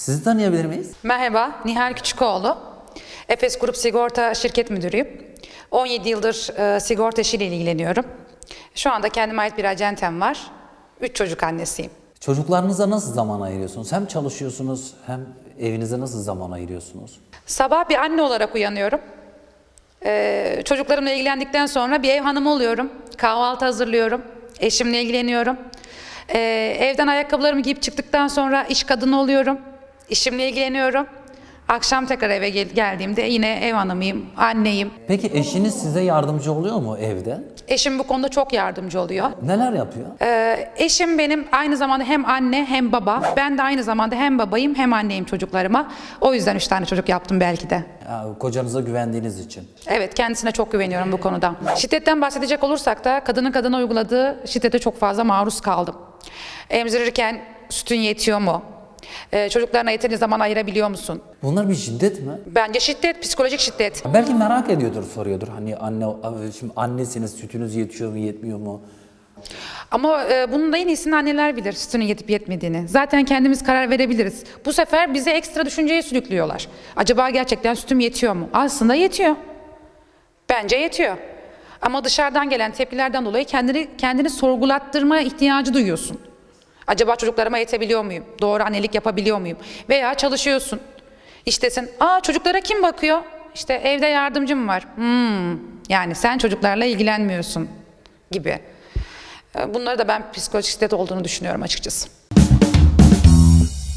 Sizi tanıyabilir miyiz? Merhaba, Nihal Küçükoğlu. Efes Grup Sigorta Şirket Müdürüyüm. 17 yıldır e, sigorta işiyle ilgileniyorum. Şu anda kendime ait bir acentem var. 3 çocuk annesiyim. Çocuklarınıza nasıl zaman ayırıyorsunuz? Hem çalışıyorsunuz hem evinize nasıl zaman ayırıyorsunuz? Sabah bir anne olarak uyanıyorum. Ee, çocuklarımla ilgilendikten sonra bir ev hanımı oluyorum. Kahvaltı hazırlıyorum. Eşimle ilgileniyorum. Ee, evden ayakkabılarımı giyip çıktıktan sonra iş kadını oluyorum. İşimle ilgileniyorum. Akşam tekrar eve gel- geldiğimde yine ev hanımıyım, anneyim. Peki eşiniz size yardımcı oluyor mu evde? Eşim bu konuda çok yardımcı oluyor. Neler yapıyor? Ee, eşim benim aynı zamanda hem anne hem baba. Ben de aynı zamanda hem babayım hem anneyim çocuklarıma. O yüzden üç tane çocuk yaptım belki de. Ya, kocanıza güvendiğiniz için. Evet kendisine çok güveniyorum bu konuda. Şiddetten bahsedecek olursak da kadının kadına uyguladığı şiddete çok fazla maruz kaldım. Emzirirken sütün yetiyor mu? Ee, çocuklarına yeterince zaman ayırabiliyor musun? Bunlar bir şiddet mi? Bence şiddet, psikolojik şiddet. Belki merak ediyordur, soruyordur. Hani anne, şimdi annesiniz, sütünüz yetiyor mu, yetmiyor mu? Ama e, bunun da en iyisini anneler bilir sütünün yetip yetmediğini. Zaten kendimiz karar verebiliriz. Bu sefer bize ekstra düşünceye sürüklüyorlar. Acaba gerçekten sütüm yetiyor mu? Aslında yetiyor. Bence yetiyor. Ama dışarıdan gelen tepkilerden dolayı kendini kendini sorgulattırma ihtiyacı duyuyorsun. Acaba çocuklarıma yetebiliyor muyum? Doğru annelik yapabiliyor muyum? Veya çalışıyorsun. İştesin. Aa çocuklara kim bakıyor? İşte evde yardımcım var. Hmm, yani sen çocuklarla ilgilenmiyorsun gibi. Bunları da ben psikolojik şiddet olduğunu düşünüyorum açıkçası.